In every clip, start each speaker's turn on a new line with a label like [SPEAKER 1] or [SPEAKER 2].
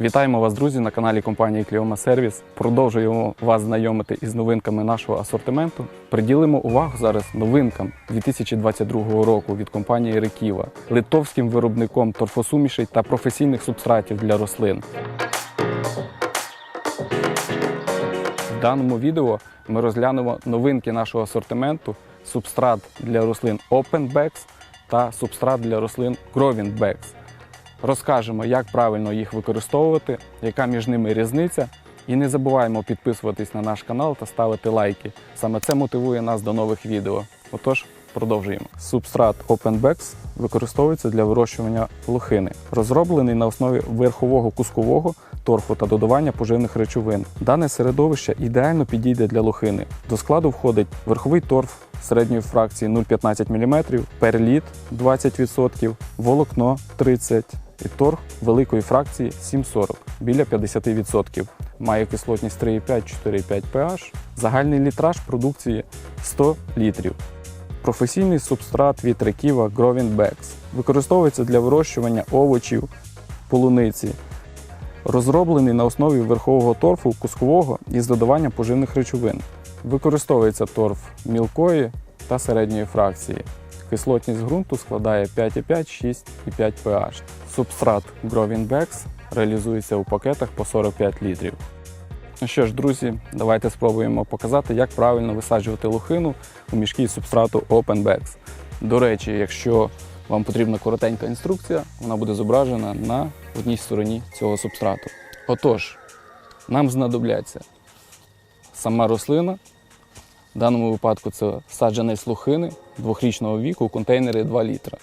[SPEAKER 1] Вітаємо вас, друзі, на каналі компанії Кліома Сервіс. Продовжуємо вас знайомити із новинками нашого асортименту. Приділимо увагу зараз новинкам 2022 року від компанії Реківа, литовським виробником торфосумішей та професійних субстратів для рослин. В даному відео ми розглянемо новинки нашого асортименту: субстрат для рослин OpenBex та субстрат для рослин Growing Розкажемо, як правильно їх використовувати, яка між ними різниця. І не забуваємо підписуватись на наш канал та ставити лайки. Саме це мотивує нас до нових відео. Отож, продовжуємо. Субстрат OpenBex використовується для вирощування лохини, розроблений на основі верхового кускового торфу та додавання поживних речовин. Дане середовище ідеально підійде для лохини. До складу входить верховий торф середньої фракції 0,15 мм, перліт 20%, волокно 30% і торф великої фракції 7,40 біля 50%. Має кислотність 3,5-4,5 pH. Загальний літраж продукції 100 літрів. Професійний субстрат від Реківа Growing Bags. Використовується для вирощування овочів, полуниці. Розроблений на основі верхового торфу кускового із додаванням поживних речовин. Використовується торф мілкої та середньої фракції. Кислотність ґрунту складає 5,5-6,5 pH. Субстрат Growing Bags реалізується у пакетах по 45 літрів. Ну що ж, друзі, давайте спробуємо показати, як правильно висаджувати лохину у мішки субстрату OpenBags. До речі, якщо вам потрібна коротенька інструкція, вона буде зображена на одній стороні цього субстрату. Отож, нам знадобляться сама рослина. В даному випадку це саджанець лохини двохрічного віку у контейнері 2 літра.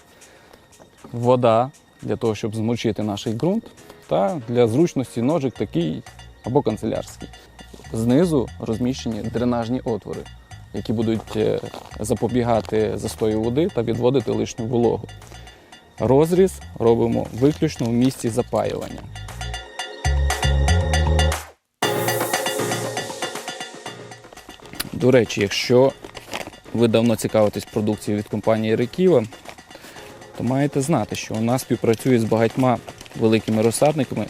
[SPEAKER 1] Вода для того, щоб змочити наш ґрунт, та для зручності ножик такий або канцелярський. Знизу розміщені дренажні отвори, які будуть е, запобігати застою води та відводити лишню вологу. Розріз робимо виключно в місці запаювання. До речі, якщо ви давно цікавитесь продукцією від компанії Реківа, то маєте знати, що вона співпрацює з багатьма великими розсадниками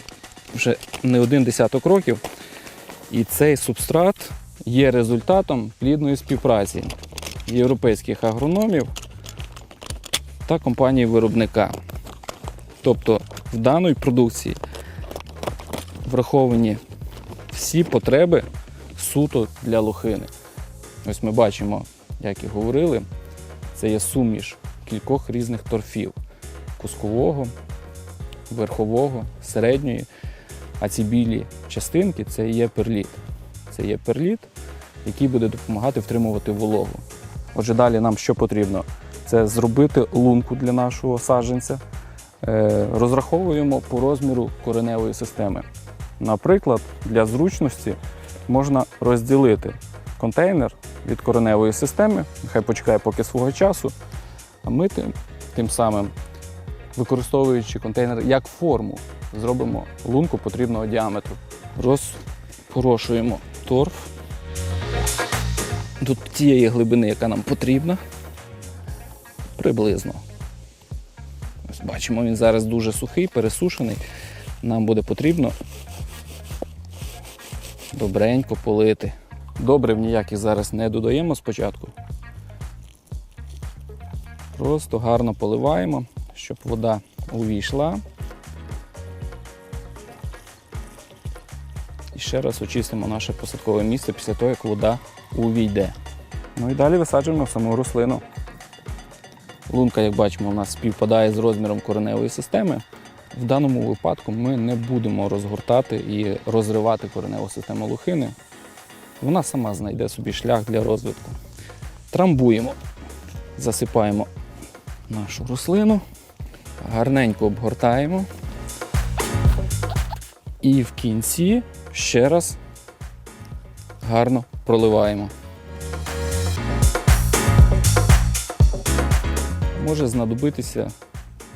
[SPEAKER 1] вже не один десяток років. І цей субстрат є результатом плідної співпраці європейських агрономів та компанії виробника. Тобто в даній продукції враховані всі потреби суто для лохини. Ось ми бачимо, як і говорили, це є суміш кількох різних торфів: кускового, верхового, середньої. А ці білі частинки це є перліт. Це є перліт, який буде допомагати втримувати вологу. Отже, далі нам що потрібно? Це зробити лунку для нашого саджанця. Е, Розраховуємо по розміру кореневої системи. Наприклад, для зручності можна розділити контейнер від кореневої системи, нехай почекає поки свого часу, а ми тим, тим самим, використовуючи контейнер як форму, зробимо лунку потрібного діаметру. Розпорошуємо торф до тієї глибини, яка нам потрібна, приблизно. Ось бачимо, він зараз дуже сухий, пересушений. Нам буде потрібно добренько полити. Добрив ніяких зараз не додаємо спочатку. Просто гарно поливаємо, щоб вода увійшла. І ще раз очистимо наше посадкове місце після того, як вода увійде. Ну і далі висаджуємо саму рослину. Лунка, як бачимо, у нас співпадає з розміром кореневої системи. В даному випадку ми не будемо розгортати і розривати кореневу систему лухини. Вона сама знайде собі шлях для розвитку. Трамбуємо, засипаємо нашу рослину, гарненько обгортаємо. І в кінці ще раз гарно проливаємо. Може знадобитися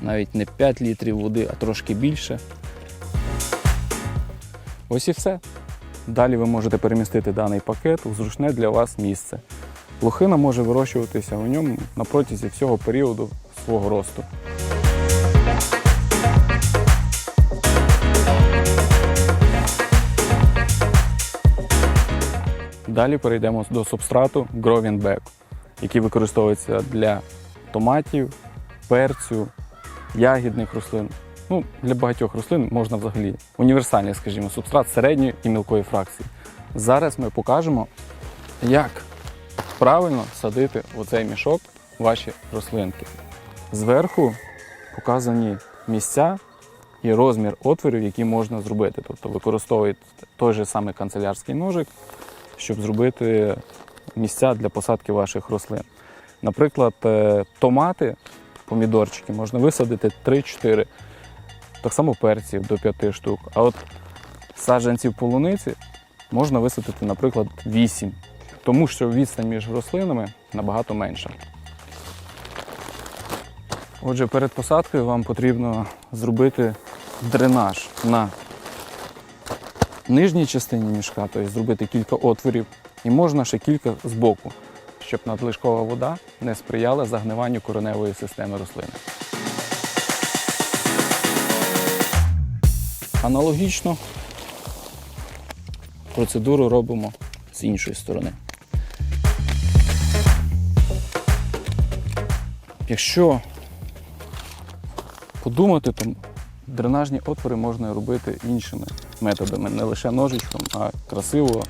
[SPEAKER 1] навіть не 5 літрів води, а трошки більше. Ось і все. Далі ви можете перемістити даний пакет у зручне для вас місце. Лохина може вирощуватися у ньому на протязі всього періоду свого росту. Далі перейдемо до субстрату Grovin Bag, який використовується для томатів, перцю, ягідних рослин. Ну, для багатьох рослин можна взагалі універсальний, скажімо, субстрат середньої і мілкої фракції. Зараз ми покажемо, як правильно садити у цей мішок ваші рослинки. Зверху показані місця і розмір отворів, які можна зробити. Тобто використовуєте той же самий канцелярський ножик, щоб зробити місця для посадки ваших рослин. Наприклад, е, томати, помідорчики можна висадити 3-4, так само перців до 5 штук. А от саджанців полуниці можна висадити, наприклад, 8, тому що відстань між рослинами набагато менша. Отже, перед посадкою вам потрібно зробити дренаж на нижній частині мішка, тобто зробити кілька отворів, і можна ще кілька збоку, щоб надлишкова вода не сприяла загниванню кореневої системи рослини. Аналогічно процедуру робимо з іншої сторони. Якщо подумати, то дренажні отвори можна робити іншими методами, не лише ножичком, а красиво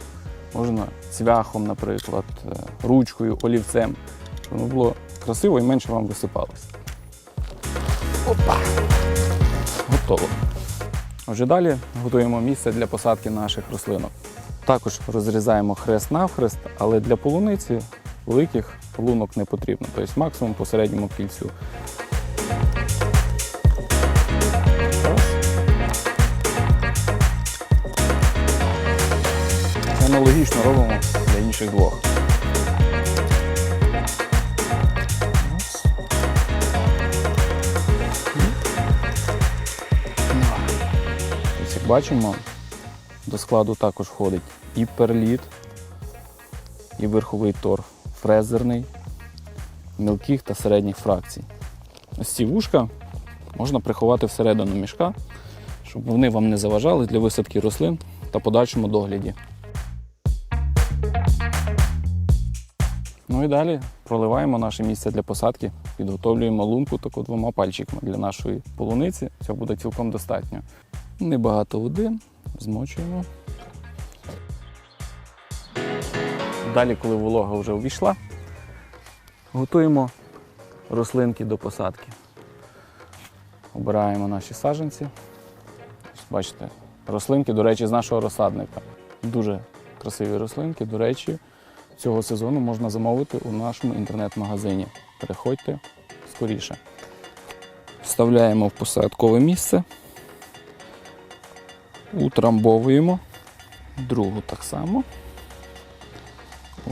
[SPEAKER 1] можна цвяхом, наприклад, е, ручкою, олівцем, воно було красиво і менше вам висипалося. Опа! Готово. Отже, далі готуємо місце для посадки наших рослинок. Також розрізаємо хрест навхрест, але для полуниці великих лунок не потрібно, тобто максимум по середньому кільцю. Аналогічно робимо для інших двох. Бачимо, до складу також входить і перліт, і верховий торф, фрезерний, мілких та середніх фракцій. Ось ці вушка можна приховати всередину мішка, щоб вони вам не заважали для висадки рослин та подальшому догляді. Ну і далі проливаємо наше місце для посадки, підготовлюємо лунку таку двома пальчиками для нашої полуниці. Цього буде цілком достатньо. Небагато води, змочуємо. Далі, коли волога вже увійшла, готуємо рослинки до посадки. Обираємо наші саджанці. Бачите, рослинки, до речі, з нашого розсадника. Дуже красиві рослинки. До речі, цього сезону можна замовити у нашому інтернет-магазині. Переходьте скоріше. Вставляємо в посадкове місце, утрамбовуємо, другу так само.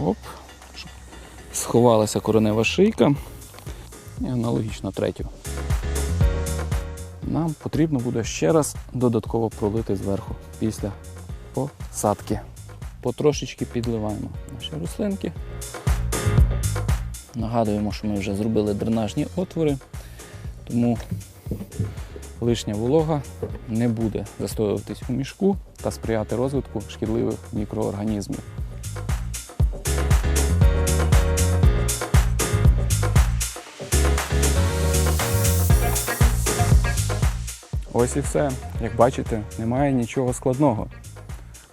[SPEAKER 1] Оп, сховалася коренева шийка. І аналогічно третю. Нам потрібно буде ще раз додатково пролити зверху після посадки. Потрошечки підливаємо наші рослинки. Нагадуємо, що ми вже зробили дренажні отвори, тому лишня волога не буде застоюватись у мішку та сприяти розвитку шкідливих мікроорганізмів. Ось і все. Як бачите, немає нічого складного.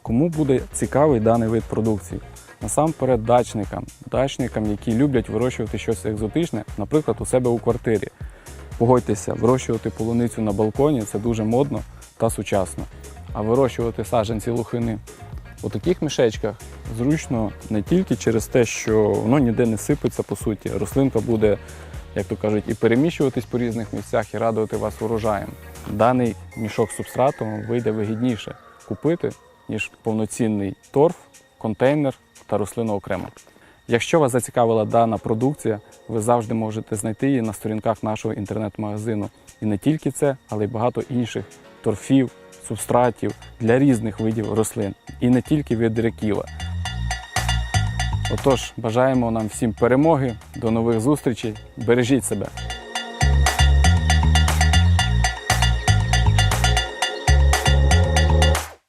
[SPEAKER 1] Кому буде цікавий даний вид продукції? Насамперед дачникам, дачникам, які люблять вирощувати щось екзотичне, наприклад, у себе у квартирі. Погодьтеся, вирощувати полуницю на балконі це дуже модно та сучасно. А вирощувати саджанці лухини у таких мішечках зручно не тільки через те, що воно ніде не сипеться по суті. Рослинка буде, як то кажуть, і переміщуватись по різних місцях і радувати вас урожаєм. Даний мішок з субстратом вийде вигідніше купити, ніж повноцінний торф, контейнер та рослину окремо. Якщо вас зацікавила дана продукція, ви завжди можете знайти її на сторінках нашого інтернет-магазину. І не тільки це, але й багато інших торфів, субстратів для різних видів рослин. І не тільки від реківа. Отож, бажаємо нам всім перемоги, до нових зустрічей, бережіть себе!